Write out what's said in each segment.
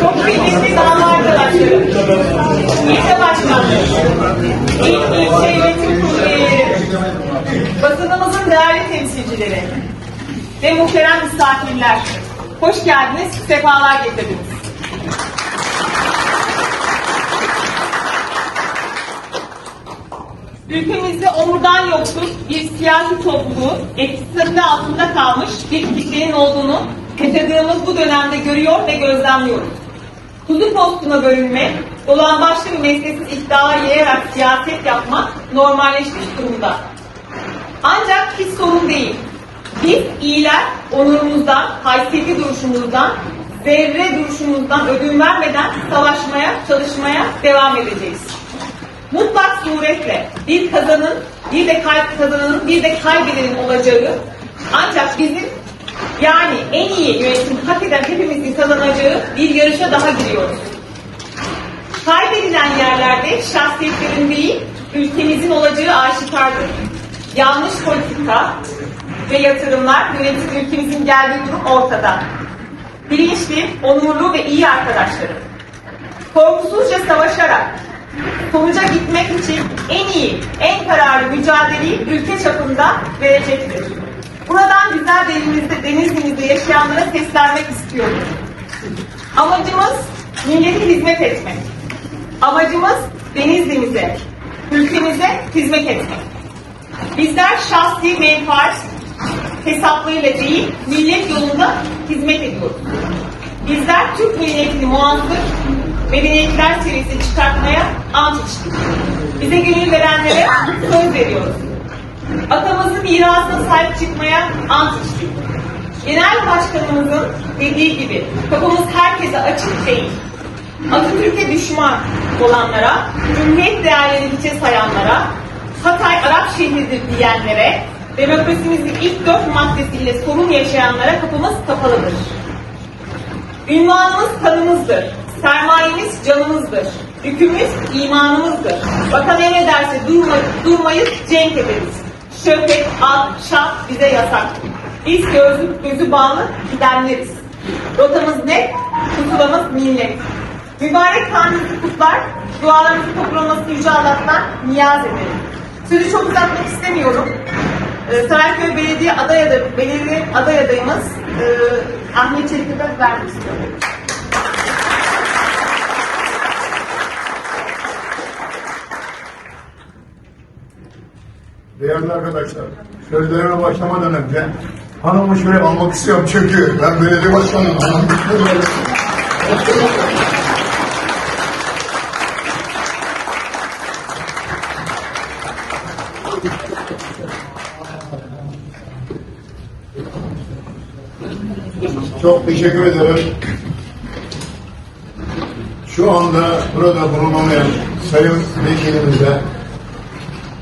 Çok kıymetli dava arkadaşlarım. İlçe başkanları, il, ilçe yönetim kurulu basınımızın değerli temsilcileri ve muhterem misafirler. Hoş geldiniz, sefalar getirdiniz. Ülkemizde omurdan yoksul bir siyasi topluluğu etkisinin altında kalmış bir kitlenin olduğunu yaşadığımız bu dönemde görüyor ve gözlemliyoruz. Kuzu postuna bölünme, dolan başlı bir mesleksiz iddialar yayarak siyaset yapmak normalleşmiş durumda. Ancak hiç sorun değil. Biz iyiler onurumuzdan, haysiyetli duruşumuzdan, zerre duruşumuzdan ödün vermeden savaşmaya, çalışmaya devam edeceğiz. Mutlak suretle bir kazanın, bir de kalp kazananın, bir de kaybedenin olacağı ancak bizim yani en iyi yönetim hak eden hepimizin kazanacağı bir yarışa daha giriyoruz. Kaybedilen yerlerde şahsiyetlerin değil, ülkemizin olacağı aşikardır. Yanlış politika ve yatırımlar yönetim ülkemizin geldiği durum ortada. Bilinçli, onurlu ve iyi arkadaşlarım. Korkusuzca savaşarak sonuca gitmek için en iyi, en kararlı mücadeleyi ülke çapında verecektir. Buradan güzel denizimizde, denizimizde yaşayanlara seslenmek istiyorum. Amacımız millete hizmet etmek. Amacımız Denizli'mize, ülkemize hizmet etmek. Bizler şahsi menfaat hesaplarıyla değil, millet yolunda hizmet ediyoruz. Bizler Türk milletini muasır medeniyetler serisi çıkartmaya ant içtik. Bize gönül verenlere söz veriyoruz. Atamızın mirasına sahip çıkmaya ant içtik. Genel başkanımızın dediği gibi kapımız herkese açık değil. Atatürk'e düşman olanlara, cumhuriyet değerlerini hiçe sayanlara, Hatay Arap şehridir diyenlere, demokrasimizin ilk dört maddesiyle sorun yaşayanlara kapımız kapalıdır. Ünvanımız kanımızdır. Sermayemiz canımızdır. Yükümüz imanımızdır. Vatan emrederse durma, durmayız, cenk ederiz. Şöhret, ad, şah bize yasak. Biz gözü, gözü bağlı gidenleriz. Rotamız net, pusulamız millet. Mübarek kandilinizi kutlar, dualarınızı toplamasını Yüce Allah'tan niyaz ederim. Sözü çok uzatmak istemiyorum. Ee, Sarayköy Belediye aday aday, belediye aday adayımız e, Ahmet Çelik'e vermek istiyorum. Değerli arkadaşlar, sözlerime başlamadan önce hanımı şöyle almak istiyorum çünkü ben belediye başkanıyım. Çok teşekkür ederim. Şu anda burada bulunamayan sayın vekilimize,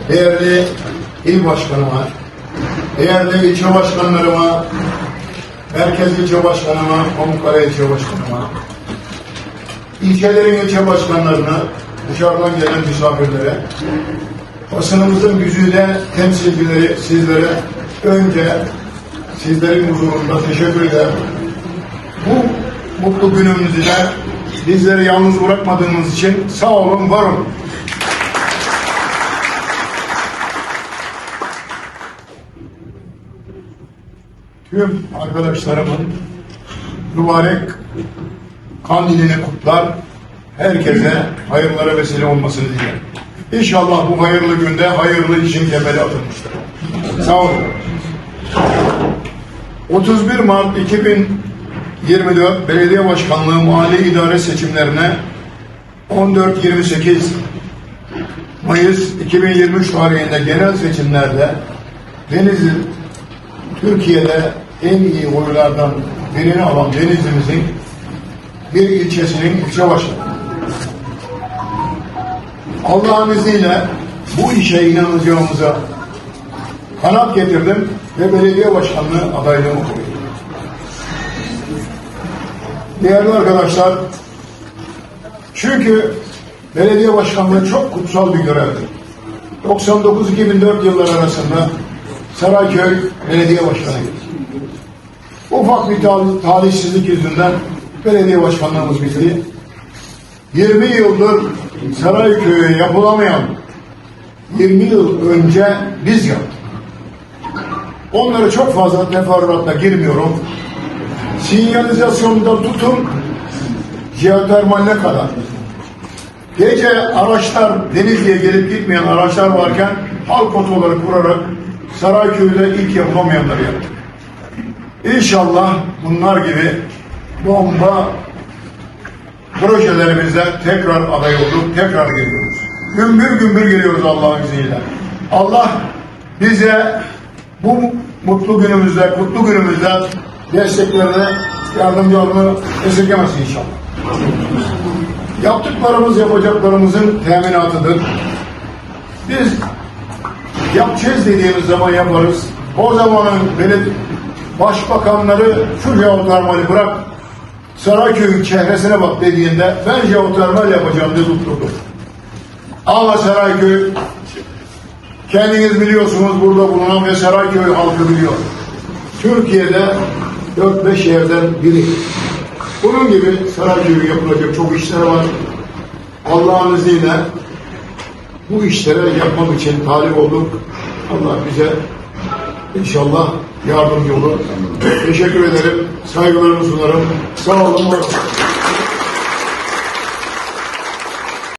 değerli il başkanıma, değerli ilçe başkanlarıma, merkez ilçe başkanıma, Pamukkale ilçe başkanıma, ilçelerin ilçe başkanlarına, dışarıdan gelen misafirlere, basınımızın güzide temsilcileri sizlere önce sizlerin huzurunda teşekkür ederim. Bu mutlu günümüzde bizleri yalnız bırakmadığınız için sağ olun, var olun. Tüm arkadaşlarımın mübarek kandilini kutlar, herkese hayırlara vesile olmasını dilerim. İnşallah bu hayırlı günde hayırlı işin temeli atılmıştır. Sağ olun. 31 Mart 2024 Belediye Başkanlığı Mali İdare Seçimlerine 14-28 Mayıs 2023 tarihinde genel seçimlerde Denizli Türkiye'de en iyi oylardan birini alan Denizli'mizin bir ilçesinin ilçe başkanı. Allah'ın izniyle bu işe inanacağımıza kanat getirdim ve belediye başkanlığı adaylığımı koydum. Değerli arkadaşlar, çünkü belediye başkanlığı çok kutsal bir görevdir. 99-2004 yılları arasında Sarayköy Belediye Başkanıydı. Ufak bir tal- talihsizlik yüzünden belediye başkanlığımız bitti. 20 yıldır Sarayköy'e yapılamayan 20 yıl önce biz yaptık. Onlara çok fazla teferruatla girmiyorum. Sinyalizasyonda tutun jeotermaline kadar. Gece araçlar Denizli'ye gelip gitmeyen araçlar varken halk otoları kurarak Sarayköy'de ilk yapılamayanları yaptık. İnşallah bunlar gibi bomba projelerimizde tekrar aday olduk, tekrar geliyoruz. Gümbür gümbür geliyoruz Allah'ın izniyle. Allah bize bu mutlu günümüzde, kutlu günümüzde desteklerini, yardımcılarını esirgemesin inşallah. Yaptıklarımız yapacaklarımızın teminatıdır. Biz yapacağız dediğimiz zaman yaparız. O zamanın beled başbakanları şu jeotermali bırak Sarayköy'ün çehresine bak dediğinde ben jeotermal yapacağım diye tutturdu. Ama Sarayköy kendiniz biliyorsunuz burada bulunan ve Sarayköy halkı biliyor. Türkiye'de 4-5 yerden biri. Bunun gibi Sarayköy'ün yapılacak çok işler var. Allah'ın izniyle bu işlere yapmak için talip olduk. Allah bize inşallah yardımcı olur. Teşekkür ederim. Saygılarımı sunarım. Sağ olun.